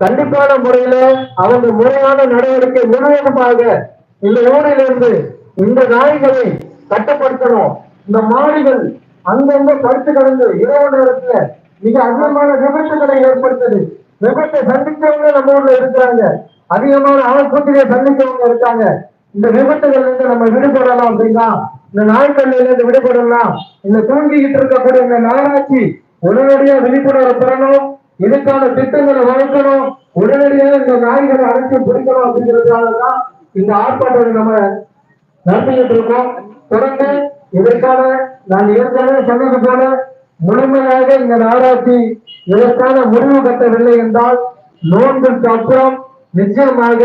கண்டிப்பான முறையில அவங்க முறையான நடவடிக்கை முழுவதுமாக இந்த ஊரிலிருந்து இந்த நாய்களை கட்டுப்படுத்தணும். இந்த மாடுகள் அங்கங்க படுத்து கிடந்து இரவு நேரத்துல மிக அதிகமான விபத்துகளை ஏற்படுத்துது. விபத்தை சந்திச்சவங்க நம்ம ஊர்ல இருக்கிறாங்க. அதிகமான ஆஸ்பத்திரியை சந்திச்சவங்க இருக்காங்க. இந்த விபத்துகள் இருந்து நம்ம விடுபடலாம் அப்படின்னா இந்த நாய்க்கல்ல இருந்து விடுபடலாம். இந்த தூங்கிக்கிட்டு இருக்கக்கூடிய இந்த நகராட்சி உடனடியா விழிப்புணர்வு பெறணும். இதுக்கான திட்டங்களை வகுக்கணும். உடனடியாக இந்த நாய்களை அடைச்சு பிடிக்கணும் அப்படிங்கிறதுனால தான் இந்த ஆர்ப்பாட்டத்தை நம்ம நடத்திக்கிட்டு இருக்கோம் தொடர்ந்து இதற்கான நான் ஏற்கனவே சொன்னது போல முழுமையாக இந்த நாராட்சி இதற்கான முடிவு கட்டவில்லை என்றால் நோன்பிற்கு அப்புறம் நிச்சயமாக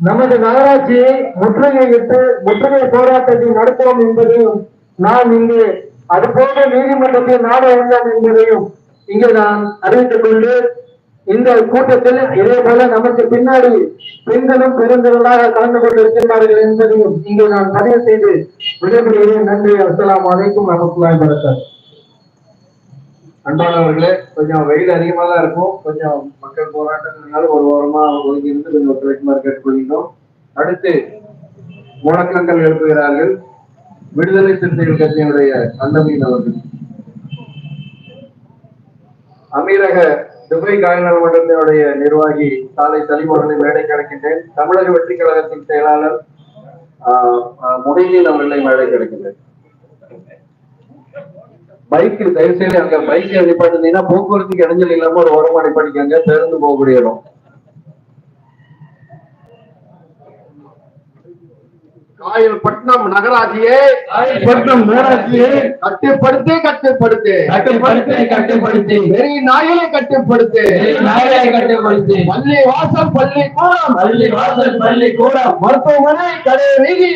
நமது நகராட்சியை முற்றுகையிட்டு முற்றுகை போராட்டத்தை நடத்துவோம் என்பதையும் நான் இங்கு அதுபோல நீதிமன்றத்தில் நாட வேண்டாம் என்பதையும் இங்கு நான் அறிவித்துக் கொண்டு இந்த கூட்டத்தில் இதே போல நமக்கு பின்னாடி பெண்களும் பெருந்திரளாக கலந்து கொண்டிருக்கிறார்கள் என்பதையும் இங்கு நான் பதிவு செய்து விடைபெறுகிறேன் நன்றி. அஸ்லாம் அலைக்கும் வரமத்துல்லாஹி வரகாத்துஹு அன்பானவர்களே கொஞ்சம் வெயில் அதிகமா தான் இருக்கும். கொஞ்சம் மக்கள் போராட்டங்கள்னால ஒரு வாரமா ஒதுங்கி இருந்து கொஞ்சம் ஒத்துழைக்குமாறு கேட்டுக்கொள்கிறோம் அடுத்து முழக்கங்கள் எழுப்புகிறார்கள். விடுதலை சிறுத்தைகள் கட்சியினுடைய அந்தமீன் அவர்கள். அமீரக துபாய் காய்நல மன்றத்தினுடைய நிர்வாகி சாலை தலைவர்களை மேடை கிடைக்கின்றேன். தமிழக வெற்றி கழகத்தின் செயலாளர் ஆஹ், முனையில் அவர்களை மேடை கிடைக்கின்றேன். பைக் தயவு செய்து அங்க பைக் நிப்பாட்டுனீங்கன்னா போக்குவரத்துக்கு இடைஞ்சல் இல்லாம ஒரு ஓரமா நிப்பாட்டிக்கங்க பேருந்து போகக்கூடிய இடம். காயல்பட்டினம் நகராட்சியை. பட்டம் நகராட்சியை. கட்டுப்படுத்தி கட்டுப்படுத்து. கட்டுப்படுத்தி கட்டுப்படுத்தி. வெறி நாயை கட்டுப்படுத்து. நாயை கட்டுப்படுத்தி. பள்ளி வாசல் பள்ளி கூடம் பள்ளி வாசல் பள்ளி கூடம் மருத்துவமனை கடை வீதி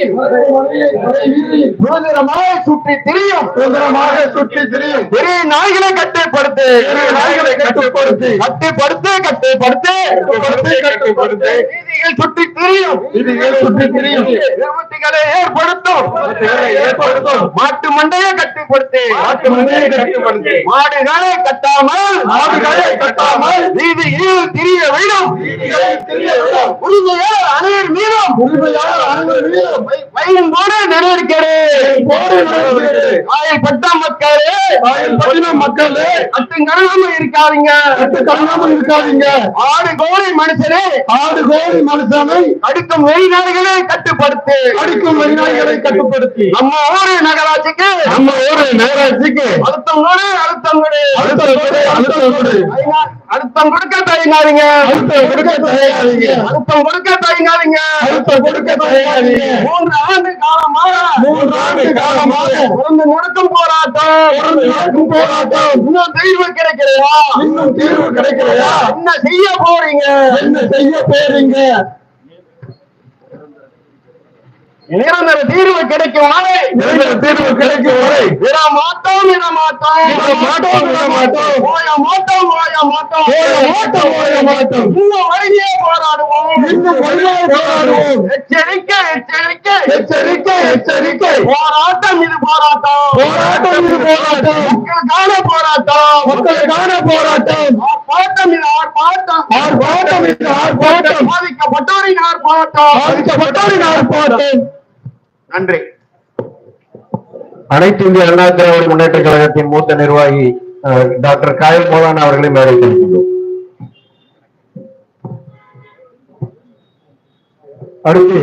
சுதந்திரமாக சுற்றி திரியும். சுதந்திரமாக சுற்றி திரியும். வெறி நாய்களை கட்டுப்படுத்து. நாய்களை கட்டுப்படுத்து. கட்டுப்படுத்து கட்டுப்படுத்து. கட்டுப்படுத்து, கட்டுப்படுத்து. வீதிகள் சுற்றி திரியும். வீதிகள் சுற்றி திரியும். விபத்துகளை ஏற்படுத்தும். மாட்டு மண்டையை கட்டுப்படுத்து. மாட்டு மண்டையை கட்டுப்படுத்து. மாடுகளை கட்டாமல் மாடுகளை கட்டாமல். வீதியில் திரிய விடும். அனைவர் மீதும் உரிமையாளர் அனைவர் மீதும் வயலின் போடு நடவடிக்கை போடு மக்களே. காயல்பட்டினம் மக்களே. இருக்காதீங்க. கட்டு தள்ளாமல் இருக்காதீங்க. ஆறு கோடி மனுஷனே. ஆறு கோடி மனுஷனை அடுக்கும் வெளிநாடுகளை கட்டுப்படுத்து. அடிக்கும் வெளிநாடுகளை கட்டுப்படுத்தி. நம்ம ஊரு நகராட்சிக்கு. நம்ம ஊரு நகராட்சிக்கு. அழுத்தம் கொடு அழுத்தம் கொடு. அழுத்தம் கொடு, அழுத்தம் கொடு. அழுத்தம் கொடுக்க தயங்காதீங்க. அழுத்தம் கொடுக்க தயாராதீங்க அழுத்தம் கொடுக்க தயங்காதீங்க. அழுத்தம் கொடுக்க தயாராதீங்க மூன்று ஆண்டு காலமாக மூன்று ஆண்டு காலமாக தொடர்ந்து நடக்கும் போராட்டம். தொடர்ந்து நடக்கும் போராட்டம். இன்னும் தீர்வு கிடைக்கலையா? இன்னும் தீர்வு கிடைக்கலையா? என்ன செய்ய போறீங்க? என்ன செய்ய போறீங்க? நிரந்தர தீர்வு கிடைக்கும் வரை. நிரந்தர தீர்வு கிடைக்கும் வரை. விட மாட்டோம் விட மாட்டோம். விட மாட்டோம், விட மாட்டோம். ஓய மாட்டோம் ஓய மாட்டோம். ஓய மாட்டோம், ஓய மாட்டோம். இன்னும் வழியே போராடுவோம். இன்னும் வழியே போராடுவோம். எச்சரிக்கை எச்சரிக்கை. எச்சரிக்கை எச்சரிக்கை. போராட்டம் இது போராட்டம். போராட்டம் இது போராட்டம். மக்களுக்கான போராட்டம். மக்களுக்கான போராட்டம். ஆர்ப்பாட்டம் இது ஆர்ப்பாட்டம். ஆர்ப்பாட்டம் இது ஆர்ப்பாட்டம். பாதிக்கப்பட்டவரின் ஆர்ப்பாட்டம். பாதிக்கப்பட்டவரின் ஆர்ப்பாட்டம். நன்றி. அனைத்து இந்திய அண்ணா திராவிட முன்னேற்ற கழகத்தின் மூத்த நிர்வாகி டாக்டர் காயல் மோலான் அவர்களை மேடை கழிக்கின்றோம் அடுத்து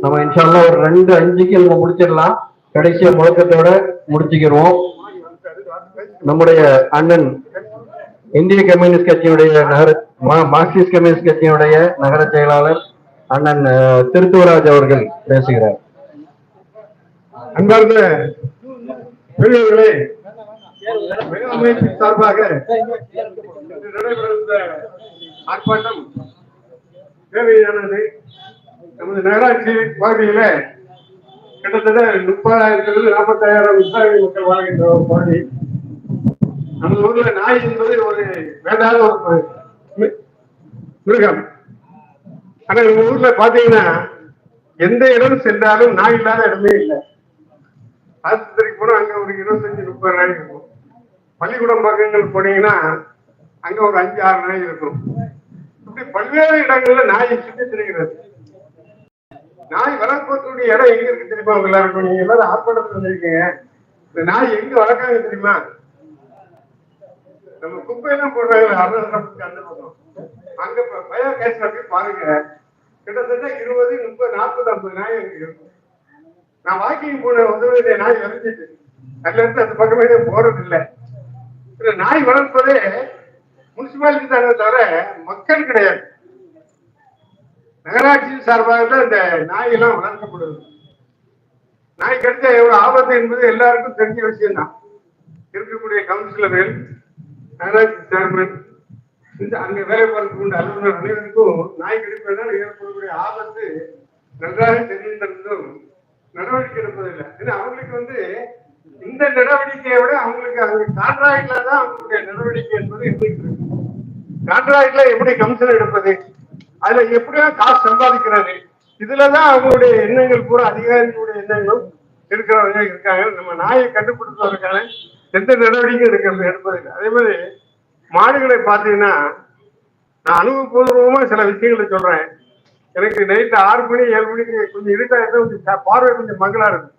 நம்ம இன்ஷால்லாம் ஒரு ரெண்டு அஞ்சுக்கு நம்ம முடிச்சிடலாம். கடைசியா முழக்கத்தோட முடிச்சுக்கிறோம் நம்முடைய அண்ணன் இந்திய கம்யூனிஸ்ட் கட்சியினுடைய நகர மா- மார்க்சிஸ்ட் கம்யூனிஸ்ட் கட்சியினுடைய நகர செயலாளர் அண்ணன் திருத்துவராஜ் அவர்கள் பேசுகிறார். அன்பார்ந்த பெரியவர்களே அமைப்பின் சார்பாக இன்று ஆர்ப்பாட்டம் தேவையானது. நமது நகராட்சி பகுதியில கிட்டத்தட்ட முப்பதாயிரத்திலிருந்து நாற்பத்தாயிரம் இஸ்லாமிய மக்கள் வாழ்கின்ற ஒரு பகுதி நமது ஊர்ல நாய் என்பது ஒரு வேண்டாத ஒரு மிருகம். ஆனா நம்ம ஊர்ல பாத்தீங்கன்னா எந்த இடம் சென்றாலும் நாய் இல்லாத இடமே இல்லை. ஆஸ்பத்திரிக்கு போனா அங்க ஒரு இருபத்தஞ்சு முப்பது நாய் இருக்கும். பள்ளிக்கூடம் பக்கங்கள் போனீங்கன்னா அங்க ஒரு அஞ்சு ஆறு நாய் இருக்கும். இப்படி பல்வேறு இடங்கள்ல நாய் சுற்றி திரிகிறது. நாய் வளர்க்கக்கூடிய இடம் எங்க இருக்கு தெரியுமா உங்க எல்லாருக்கும்? நீங்க எல்லாரும் ஆர்ப்பாட்டத்தில் வந்திருக்கீங்க. இந்த நாய் எங்க வளர்க்காங்க தெரியுமா? நம்ம குப்பையெல்லாம் போடுறாங்க அருணாச்சலத்துக்கு அந்த பக்கம். அங்க பயோ கேஸ்ல போய் பாருங்க. கிட்டத்தட்ட இருபது முப்பது நாற்பது ஐம்பது நாய் அங்க இருக்கும் நான் வாக்கிங் போன உதவி நாய் விளைஞ்சிட்டு அதுல இருந்து அந்த பக்கமே போறது இல்லை. இந்த நாய் வளர்ப்பதே முனிசிபாலிட்டி தானே தவிர மக்கள் கிடையாது. நகராட்சியின் சார்பாக தான் இந்த நாய் எல்லாம் வளர்க்கப்படுது. நாய் கிடைச்ச எவ்வளவு ஆபத்து என்பது எல்லாருக்கும் தெரிஞ்ச விஷயம் தான் இருக்கக்கூடிய கவுன்சிலர்கள் நகராட்சி சேர்மன் இந்த அங்க வேலை பார்க்கக்கூடிய அலுவலர் அனைவருக்கும் நாய் கிடைப்பதனால் ஏற்படக்கூடிய ஆபத்து நன்றாக தெரிந்திருந்தும் நடவடிக்கை எடுப்பதில்லை ஏன்னா அவங்களுக்கு வந்து இந்த நடவடிக்கையை விட அவங்களுக்கு அங்க கான்ட்ராக்ட்ல தான் அவங்களுடைய நடவடிக்கை என்பது எப்படி இருக்கு. கான்ட்ராக்ட்ல எப்படி கமிஷன் எடுப்பது? அதுல எப்படியா காசு சம்பாதிக்கிறது இதுலதான் அவங்களுடைய எண்ணங்கள் பூரா அதிகாரிகளுடைய எண்ணங்களும் இருக்கிறவங்க இருக்காங்க. நம்ம நாயை கண்டுபிடிப்பதற்கான எந்த நடவடிக்கையும் எடுக்க எடுப்பதில்லை. அதே மாதிரி மாடுகளை பார்த்தீங்கன்னா நான் அனுபவபூர்வமா சில விஷயங்களை சொல்றேன். எனக்கு நைட்டு ஆறு மணி ஏழு மணிக்கு கொஞ்சம் இருட்டா இருந்தா கொஞ்சம் பார்வை கொஞ்சம் மங்களா இருக்கும்.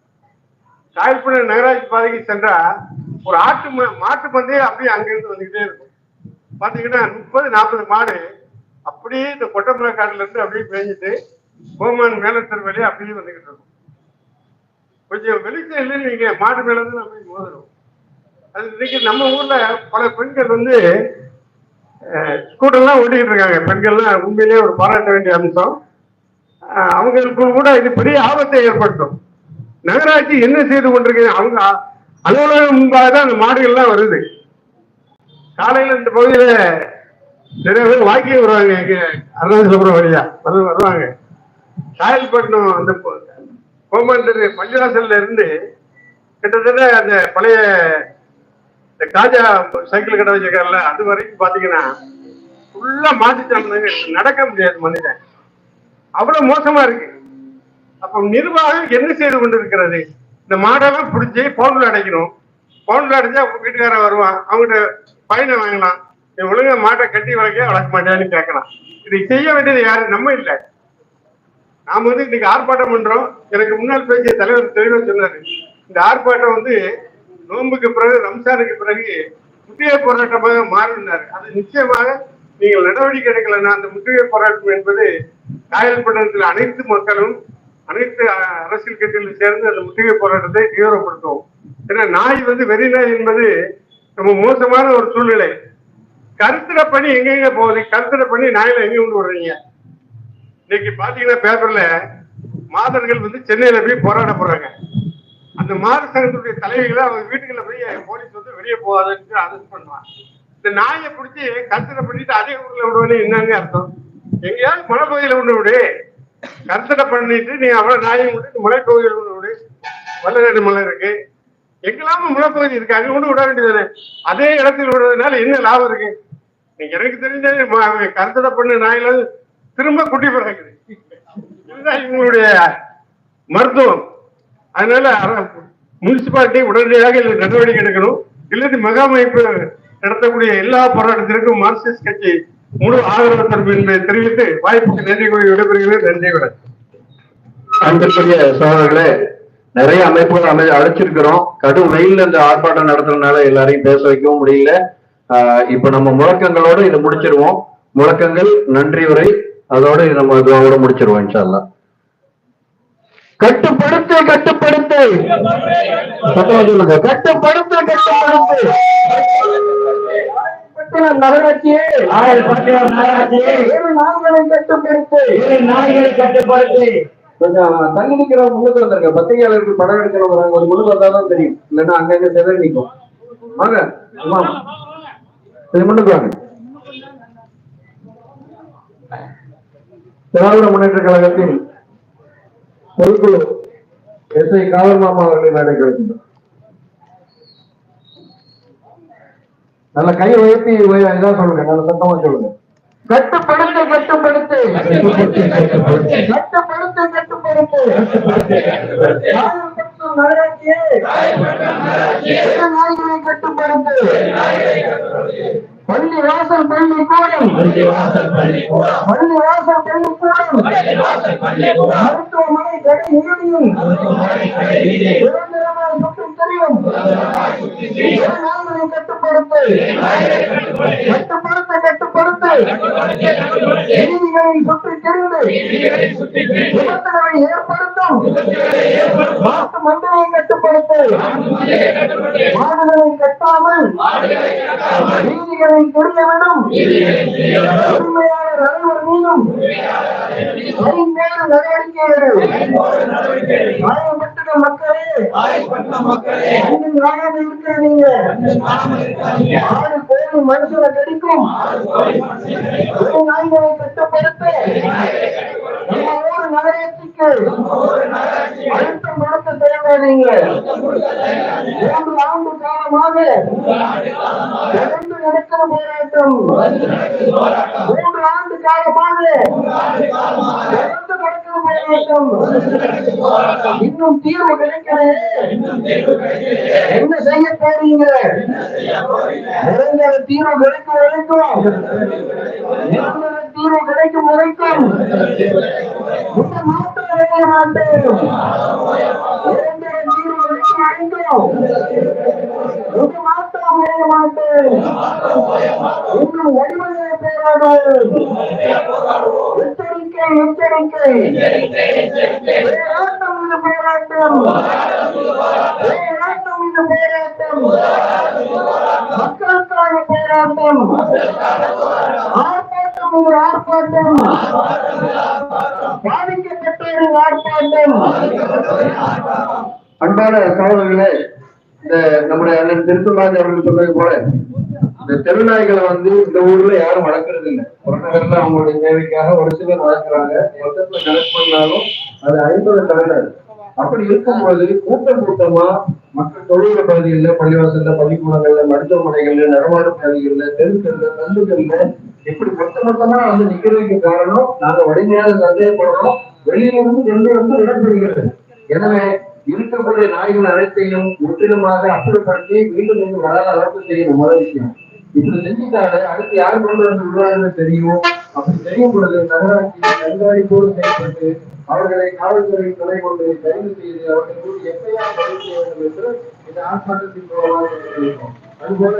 காயல்புண நகராட்சி பாதைக்கு சென்றா ஒரு ஆட்டு மாட்டு பந்தயம் அப்படியே அங்கிருந்து வந்துகிட்டே இருக்கும். பாத்தீங்கன்னா முப்பது நாற்பது மாடு அப்படியே இந்த கொட்டமலை காட்டுல இருந்து அப்படியே பேஞ்சிட்டு கோமான் மேலத்தர் வழி அப்படியே வந்துகிட்டு இருக்கும். கொஞ்சம் வெளிச்சம் இல்லைன்னு நீங்க மாடு மேல இருந்து அப்படியே மோதிடும் அது இன்னைக்கு நம்ம ஊர்ல பல பெண்கள் வந்து ஸ்கூட்டர்லாம் ஓட்டிக்கிட்டு இருக்காங்க. பெண்கள்லாம் உண்மையிலேயே ஒரு பாராட்ட வேண்டிய அம்சம். அவங்களுக்கு கூட இது பெரிய ஆபத்தை ஏற்படுத்தும். நகராட்சி என்ன செய்து கொண்டிருக்கீங்க அவங்க அலுவலகம் முன்பாக தான் அந்த மாடுகள்லாம் வருது. காலையில இந்த பகுதியில நிறைய பேர் வாக்கியம் வருவாங்க எங்க அருணாச்சலபுரம் வழியா. வந்து வருவாங்க. காயல்பட்டினம் அந்த கோமண்டர் பஞ்சவாசல்ல இருந்து கிட்டத்தட்ட அந்த பழைய இந்த காஜா சைக்கிள் கடை வச்சிருக்காருல்ல அது வரைக்கும் பாத்தீங்கன்னா ஃபுல்லா மாட்டிட்டாங்க நடக்க முடியாது மனிதன். அவ்வளவு மோசமா இருக்கு. அப்ப நிர்வாகம் என்ன செய்து கொண்டிருக்கிறது? இந்த மாடெல்லாம் பிடிச்சி போன்ல அடைக்கணும். போன்ல அடைச்சா அவங்க வீட்டுக்காரன் வருவான். அவங்ககிட்ட பயனை வாங்கலாம் நீ ஒழுங்கா மாட்டை கட்டி வளர்க்க வளர்க்க மாட்டேன்னு கேட்கலாம். இதை செய்ய வேண்டியது யாரு? நம்ம இல்லை. நாம வந்து இன்னைக்கு ஆர்ப்பாட்டம் பண்றோம். எனக்கு முன்னால் பேசிய தலைவர் தெளிவா சொன்னாரு. இந்த ஆர்ப்பாட்டம் வந்து நோன்புக்கு பிறகு ரம்சானுக்கு பிறகு புதிய போராட்டமாக மாறினார். அது நிச்சயமாக நீங்கள் நடவடிக்கை எடுக்கலன்னா அந்த முற்றுகை போராட்டம் என்பது காயல்பட்டணத்தில் அனைத்து மக்களும் அனைத்து அரசியல் கட்சிகளும் சேர்ந்து அந்த முற்றுகை போராட்டத்தை தீவிரப்படுத்துவோம். ஏன்னா நாய் வந்து வெறி நாய் என்பது ரொம்ப மோசமான ஒரு சூழ்நிலை. கருத்திட பணி எங்கெங்க போகுது? கருத்திட பண்ணி நாயில எங்க கொண்டு விடுறீங்க இன்னைக்கு பாத்தீங்கன்னா பேப்பர்ல மாதர்கள் வந்து சென்னையில போய் போராட போறாங்க. அந்த மாத சங்கத்துடைய தலைவிகளை அவங்க வீட்டுக்குள்ள போய் போலீஸ் வந்து வெளியே போகாதுன்னு அரெஸ்ட் பண்ணுவான் இந்த நாயை பிடிச்சி கருத்தனை பண்ணிட்டு அதே ஊர்ல விடுவேன்னு என்னன்னு அர்த்தம்? எங்கேயாவது மலைப்பகுதியில கொண்டு விடு. கருத்தனை பண்ணிட்டு நீ அவ்வளவு நாயை விட்டு மலைப்பகுதியில கொண்டு விடு. வல்லநாடு மலை இருக்கு. எங்கெல்லாம மலைப்பகுதி இருக்கு. அங்க கொண்டு விட வேண்டியது அதே இடத்தில் விடுறதுனால என்ன லாபம் இருக்கு? எனக்கு தெரிஞ்ச ம- கருத்தடை பண்ண நாயில திரும்ப குட்டி பிறகுது இதுதான் இவங்களுடைய மருத்துவம். அதனால முனிசிபாலிட்டி உடனடியாக நடவடிக்கை எடுக்கணும். இல்லது மகாமைப்பு நடத்தக்கூடிய எல்லா போராட்டத்திற்கும் மார்க்சிஸ்ட் கட்சி முழு ஆதரவு தரும் என்பதை தெரிவித்து வாய்ப்புக்கு நன்றி கூறி விடைபெறுகிறேன். நன்றி கூட அன்பிற்குரிய சோழர்களே நிறைய அமைப்புகள் அமை அழைச்சிருக்கிறோம். கடும் வெயில்ல இந்த ஆர்ப்பாட்டம் நடத்துறதுனால எல்லாரையும் பேச வைக்கவும் முடியல. ஆஹ் இப்ப நம்ம முழக்கங்களோட இதை முடிச்சிருவோம். முழக்கங்கள் நன்றி உரை அதோட நம்ம இதோட முடிச்சிருவோம் இன்ஷால்லா கட்டுப்படுத்து கட்டுப்படுத்து. சொல்லுங்க. கட்டுப்படுத்து கட்டுப்படுத்து. நகராட்சியே. ஆயிரப்பட்டினம் நகராட்சியை. ஏழு நாள்களை கட்டுப்படுத்து. இரு நாய்களை கட்டுப்படுத்தி. கொஞ்சம் தள்ளி நிக்கிறவங்க முன்னுக்கு வந்துருங்க. பத்திரிகையாளர்கள் படம் எடுக்கிறவங்க ஒரு முன்னுக்கு வந்தாதான் தெரியும். இல்லைன்னா அங்கங்க சிதறி நிற்கும். வாங்க முன்னுக்கு வாங்க. திராவிட முன்னேற்ற கழகத்தின் பொறுப்பு எஸ் ஐ காவல் மாமா அவர்களை மேடை நல்ல கை உயர்த்தி உய- இதா சொல்லுங்க நல்ல சத்தமா சொல்லுங்க. கட்டுப்படுத்து கட்டுப்படுத்து. கட்டுப்படுத்து கட்டுப்படுத்து. கட்டுப்படுத்து. பள்ளி வாசல் பள்ளிக்கூடம். பள்ளி வாசல் பள்ளிக்கூடம். மருத்துவமனை கடை நீடியும். நிரந்தரமாக சுற்றும் தெரியும். கட்டுப்படுத்து. கட்டுப்படுத்த சுற்றி தெரிந்து. விபத்துகளை ஏற்படுத்தும். மாட்டு மண்டலை கட்டுப்படுத்து. மாடுகளை கட்டாமல். நீதிகளை கெடுக்க உரிமையாளர் அனைவர் மீதும். ஐந்தேழு நடவடிக்கை எடு காயப்பட்ட மக்களே ஆடு கோழி மனுஷனை கடிக்கும். நாய்களை கட்டுப்படுத்த. நம்ம ஊர் நகரத்துக்கு அழுத்தம் கொடுக்க தேவையில்லைங்க மூன்று ஆண்டு காலமாக தொடர்ந்து நடக்கிற போராட்டம். மூன்று ஆண்டு காலமாக தொடர்ந்து நடக்கிற போராட்டம் இன்னும் தீர்வு கிடைக்கலையே என்ன செய்ய போறீங்க? நிரந்தர தீர்வு கிடைக்கும் வரைக்கும் நிரந்தர தீர்வு கிடைக்கும் வரைக்கும் இந்த மாற்றம் அடைய மாட்டேன் நிரந்தர தீர்வு கிடைக்கும் வரைக்கும் இந்த மாற்றம் அடைய மாட்டேன் இன்னும் வடிவங்களை போராடும் மக்களுக்கான போராட்டம் ஆர்ப்பாட்டம் இது ஆர்ப்பாட்டம் பாதிக்கப்பட்டவர்கள் ஆர்ப்பாட்டம் அன்பான சகோதரர்களே இந்த நம்முடைய அண்ணன் அவர்கள் சொன்னது போல இந்த தெருநாய்களை வந்து இந்த ஊர்ல யாரும் வளர்க்கறது இல்லை புறநகர்ல அவங்களுடைய தேவைக்காக ஒரு சிலர் வளர்க்குறாங்க. மொத்தத்துல கனெக்ட் பண்ணாலும் அது ஐம்பது தவிராது அப்படி இருக்கும்போது கூட்டம் கூட்டமா மற்ற தொழில பகுதிகளில் பள்ளிவாசல்ல பள்ளிக்கூடங்கள்ல மருத்துவமனைகள்ல நடமாடும் பகுதிகள்ல தெருக்கள்ல கல்லுகள்ல இப்படி மொத்த மொத்தமா வந்து நிக்கிறதுக்கு காரணம் நாங்க வலிமையாக சந்தேகப்படுறோம். வெளியிலிருந்து வெளியே வந்து இடம்பெறுகிறது எனவே இருக்கக்கூடிய நாய்கள் அனைத்தையும் முற்றிலுமாக அப்புறப்படுத்தி மீண்டும் இங்கு வளர அளவுக்கு செய்யணும் முதல் விஷயம். இப்படி செஞ்சுட்டாலே அடுத்து யார் கொண்டு வந்து விடுவாங்கன்னு தெரியும். அப்படி தெரியும் பொழுது நகராட்சி கண்காணிப்போடு செயல்பட்டு அவர்களை காவல்துறை துணை கொண்டு கைது செய்து அவர்களுக்கு எப்பயாவது பதிவு செய்ய வேண்டும் என்று இந்த ஆர்ப்பாட்டத்தின் மூலமாக தெரிவிக்கிறோம் அதுபோல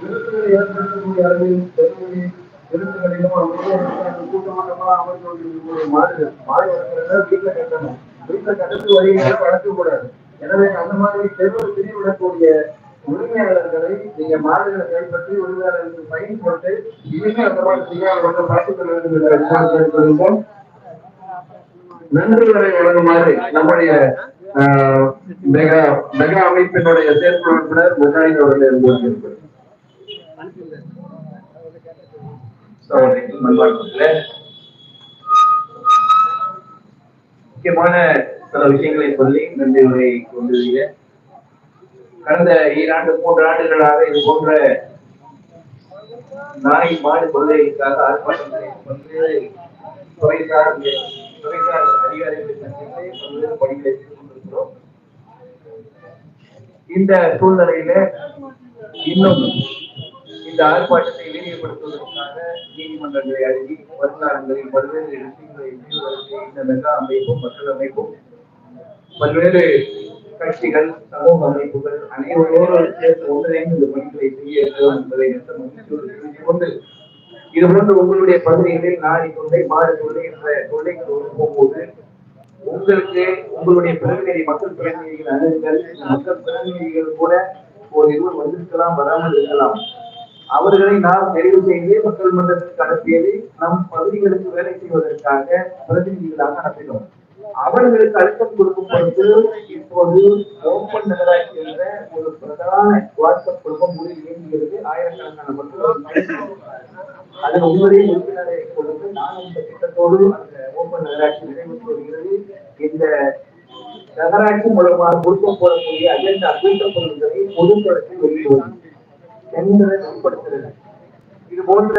விருதுகளை ஏற்படுத்தக்கூடிய அளவில் தெருவில் விருதுகளிலும் அவங்க கூட்டமாக அமர்ந்து கொண்டிருக்கக்கூடிய மாடுகள் மாடு வளர்க்கிறதா வீட்டுல கட்டணும். வீட்டுல கட்டத்து வழிகளை வளர்க்கக்கூடாது. எனவே அந்த மாதிரி தெருவில் பிரிவிடக்கூடிய உரிமையாளர்களை நீங்க மாடுகளை கைப்பற்றி உரிமையாளர்களுக்கு பயன் போட்டு இனிமே அந்த மாதிரி செய்யாமல் வந்து பார்த்துக் கொள்ள வேண்டும் என்ற அன்பான வழங்குமாறு நம்முடைய மெகா மெகா அமைப்பினுடைய செயற்குழு உறுப்பினர் முன்னாடி அவர்கள் இருந்திருக்கிறார் முக்கியமான சில விஷயங்களை சொல்லி நன்றி உரை கொண்டிருக்கிறேன் கடந்த ஈராண்டு மூன்று ஆண்டுகளாக இது போன்ற நாய் மாடு கொள்ளைக்காக ஆர்ப்பாட்டங்களை பல்வேறு துறைசார் துறைசார் அதிகாரிகளை சந்தித்து பல்வேறு பணிகளை செய்து கொண்டிருக்கிறோம். இந்த சூழ்நிலையில இன்னும் இந்த ஆர்ப்பாட்டத்தை இளைஞப்படுத்துவதற்காக நீதிமன்றங்களை அணுகி வருங்காலங்களில் பல்வேறு விஷயங்களை இந்த மெகா அமைப்பும் மக்கள் அமைப்பும் பல்வேறு கட்சிகள் சமூக அமைப்புகள் அனைவரோடு சேர்த்து ஒன்றிணைந்து இந்த பணிகளை செய்ய இருக்கிறோம் என்பதை எந்த மகிழ்ச்சியோடு கொண்டு இது போன்று உங்களுடைய பகுதிகளில் நாடி தொல்லை மாடு தொல்லை என்ற தொண்டைகள் போகும்போது உங்களுக்கு உங்களுடைய பிரதிநிதி மக்கள் பிரதிநிதிகள் அணுகுங்கள் மக்கள் பிரதிநிதிகள் கூட ஒரு இருவர் வந்திருக்கலாம் வராமல் இருக்கலாம். அவர்களை நாம் தெரிவு செய்து மக்கள் மன்றத்துக்கு அனுப்பியது நம் பகுதிகளுக்கு வேலை செய்வதற்காக பிரதிநிதிகளாக அனுப்பினோம். அவர்களுக்கு அழுத்தம் கொடுக்கும் பொழுது இப்போது ஓப்பன் நகராட்சி என்ற ஒரு பிரதான வாட்ஸ்அப் குழுமம் முடிவு இயங்குகிறது. ஆயிரக்கணக்கான மக்கள் அதன் உங்களுடைய உறுப்பினரை கொடுத்து நான் இந்த திட்டத்தோடு அந்த ஓப்பன் நகராட்சி நிறைவேற்றி வருகிறது இந்த நகராட்சி மூலமாக கொடுக்க போடக்கூடிய அஜெண்டா கூட்டப் பொருட்களை பொதுத்தளத்தில் வெளியிடுவது என்பதை மேம்படுத்துகிறது இது போன்ற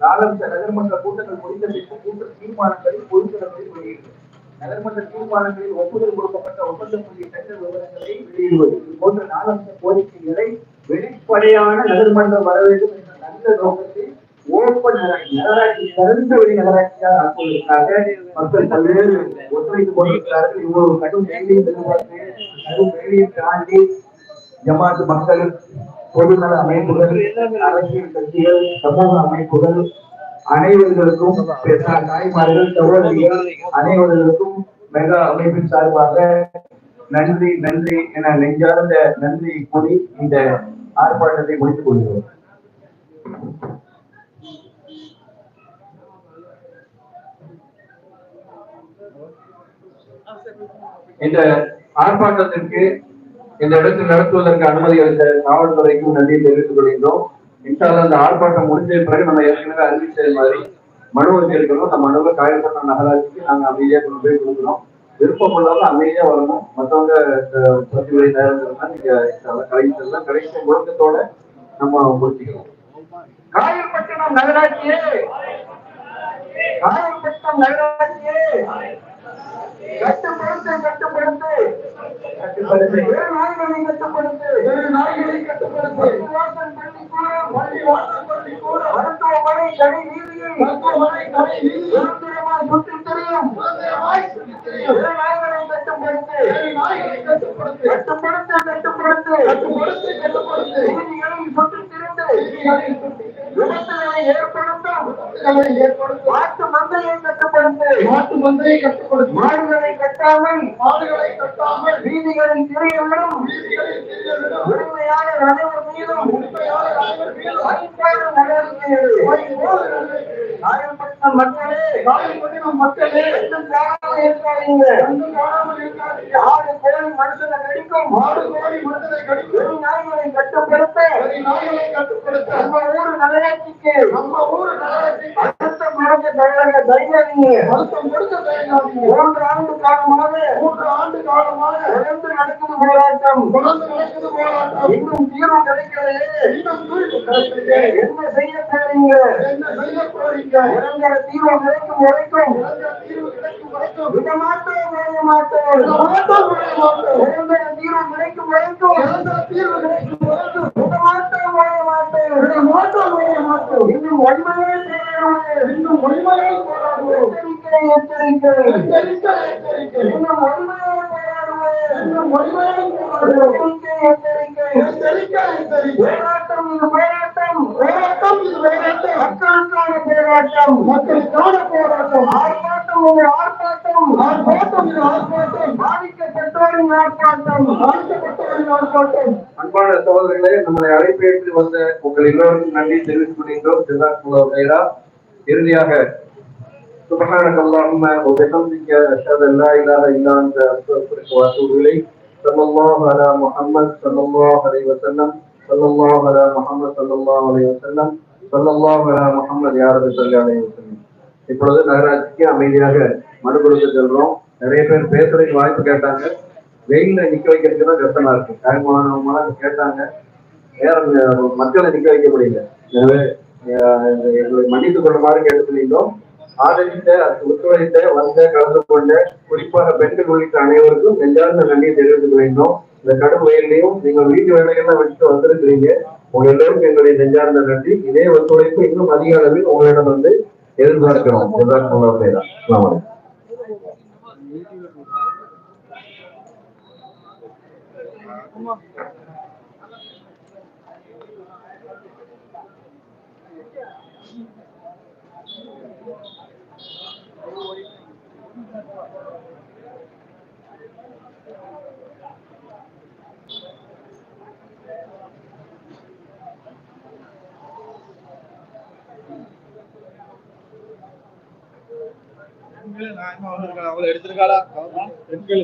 நாலஞ்சு நகர்மன்ற கூட்டங்கள் முடிந்த பின்பு கூட்ட தீர்மானங்களை பொதுத்தளத்தில் வெளியிடுகிறது நகர்மன்ற தீர்மானங்களில் ஒப்புதல் கொடுக்கப்பட்ட ஒப்பந்தம் புதிய டெண்டர் விவரங்களை வெளியிடுவது. இது போன்ற நாலஞ்சு கோரிக்கைகளை வெளிப்படையான நகர்மன்றம் வர வேண்டும் என்ற அந்த நோக்கத்தில் ஓப்பன் நகராட்சி திறந்த வெளி நகராட்சியாக ஆக்குவதற்காக மக்கள் பல்வேறு ஒத்துழைப்பு கொண்டிருக்கிறார்கள் இவ்வளவு கடும் வேலையை எதிர்பார்த்து கடும் வேலையை தாண்டி ஜமாத்து மக்கள் பொதுநல அமைப்புகள் அரசியல் கட்சிகள் சமூக அமைப்புகள் அனைவர்களுக்கும் தாய்மார்கள் சகோதரிகள் அனைவர்களுக்கும் மெகா அமைப்பின் சார்பாக நன்றி நன்றி என நெஞ்சார்ந்த நன்றி கூறி இந்த ஆர்ப்பாட்டத்தை முடித்துக் கொள்கிறோம். இந்த ஆர்ப்பாட்டத்திற்கு இந்த இடத்தில் நடத்துவதற்கு அனுமதி அளித்த காவல்துறைக்கும் நன்றி தெரிவித்துக் கொள்கின்றோம். இன்ஷால்லா அந்த ஆர்ப்பாட்டம் முடிஞ்ச பிறகு நம்ம ஏற்கனவே அறிவிச்சது மாதிரி மனு வச்சிருக்கிறோம் நம்ம மனுவை காயப்பட்ட நகராட்சிக்கு நாங்க அமைதியா கொண்டு போய் கொடுக்குறோம். விருப்பம் உள்ளவங்க அமைதியா வரணும். மற்றவங்க வரை தயாரிக்கிறதா நீங்க இன்ஷால்லா கடைசி கடைசி முழக்கத்தோட நம்ம முடிச்சுக்கிறோம். காயல்பட்டினம் நகராட்சியே! காயல்பட்டினம் நகராட்சியே! கட்டுப்படுத்து கட்டுப்படுத்து. வேறு நாய்களை கட்டுப்படுத்து. வேறு நாய்களை கட்டுப்படுத்து. பள்ளிக்கூடம். மருத்துவமனை கடை வீதியை மருத்துவமனை கடை வீதி சுதந்திரமாய் சுற்றித் திரியும் சுதந்திரமாய் சுற்றித் திரியும் வேறு நாய்களை கட்டுப்படுத்து. வேறு நாய்களை கட்டுப்படுத்து. கட்டுப்படுத்து கட்டுப்படுத்து. திரிந்து விபத்துகளை ஏற்படுத்தும் மாட்டு மந்தையை கட்டுப்படுத்து. மாட்டு மந்தையை கட்டுப்படுத்து. மாடுகளை கட்டாமல் மாடுகளை கட்டாமல். வீதிகளில் திரையிலும் உரிமையாளர் அனைவர் மீதும். உரிமையாளர் அனைவர் மீதும். ஐந்தாறு நடவடிக்கை மக்களே. மக்களே. இன்னும் காணாமல் இருக்காதீங்க. இன்னும் காணாமல் இருக்காதீங்க. ஆடு கோழி மனுஷனை கடிக்கும். ஆடு கோழி மனுஷனை கடிக்கும். நாய்களை கட்டுப்படுத்த நாய்களை கட்டுப்படுத்த நம்ம ஊரு நகராட்சிக்கு. நம்ம ஊரு நகராட்சிக்கு தயாராக தைரியங்க அழுத்தம் கொடுக்க தயாராக மூன்று ஆண்டு காலமாக மூன்று ஆண்டு காலமாக தொடர்ந்து நடக்குது போராட்டம். தொடர்ந்து நடக்குது போராட்டம். இன்னும் தீர்வு கிடைக்கலையே. இன்னும் தீர்வு கிடைக்கலையே. என்ன செய்ய போறீங்க என்ன செய்ய போறீங்க நிரந்தர தீர்வு கிடைக்கும் வரைக்கும். தீர்வு கிடைக்கும் வரைக்கும். விட மாட்டோம் விட மாட்டோம். விட மாட்டோம் விட மாட்டோம். நிரந்தர தீர்வு கிடைக்கும் வரைக்கும். நிரந்தர தீர்வு கிடைக்கும் வரைக்கும். விட மாட்டோம் விட மாட்டோம். விட மாட்டோம் விட மாட்டோம். இன்னும் போராடுவோம். இன்னும் ஒன்மையே போராடுவோம். இன்னும் போராட்டம் இது போராட்டம் போராட்டம் இது போராட்டம் மக்களுக்கான போராட்டம். மக்களுக்கான போராட்டம். ஆர்ப்பாட்டம் இது ஆர்ப்பாட்டம். ஆர்ப்பாட்டம் இது ஆர்ப்பாட்டம். பாதிக்கப்பட்டோரின் ஆர்ப்பாட்டம். பாதிக்கப்பட்டோரின் ஆர்ப்பாட்டம். அன்பான சகோதரர்களே நம்மளை அழைப்பேற்று வந்த உங்கள் எல்லோருக்கும் நன்றி தெரிவித்துக் கொள்கின்றோம். இறுதியாக سبحانك اللهم وبحمدك أشهد أن لا إله إلا أنت أستغفرك وأتوب إليك صلى الله على محمد صلى الله عليه وسلم صلى الله على محمد صلى الله عليه وسلم صلى الله على محمد يا رب صلى عليه وسلم இப்பொழுது நகராட்சிக்கு அமைதியாக மனு கொடுக்க செல்றோம் நிறைய பேர் பேசுறதுக்கு வாய்ப்பு கேட்டாங்க வெயில்ல நிக்க வைக்கிறதுக்கு தான் கஷ்டமா இருக்கு காயமானவங்க கேட்டாங்க நேரம் மக்களை நிக்க வைக்க முடியல எனவே அஹ், எங்களை மன்னித்துக் கொள்ளுமாறு கேட்டுக்கொள்கிறோம் ஆதரித்த ஒத்துழைத்த வந்த கலந்து கொண்ட குறிப்பாக பெண்கள் உள்ளிட்ட அனைவருக்கும் நெஞ்சார்ந்த நன்றியை தெரிவித்துக் கொள்கிறோம் இந்த கடும் வயலையும் நீங்கள் வீட்டு வேலைகள்லாம் வச்சுட்டு வந்திருக்கிறீங்க. உங்க எல்லோருக்கும் எங்களுடைய நெஞ்சார்ந்த நன்றி. இதே ஒத்துழைப்பு இன்னும் அதிக அளவில் உங்களிடம் வந்து எதிர்பார்க்கிறோம். எதிர்பார்க்கிறோம் Come on. பெண்கள்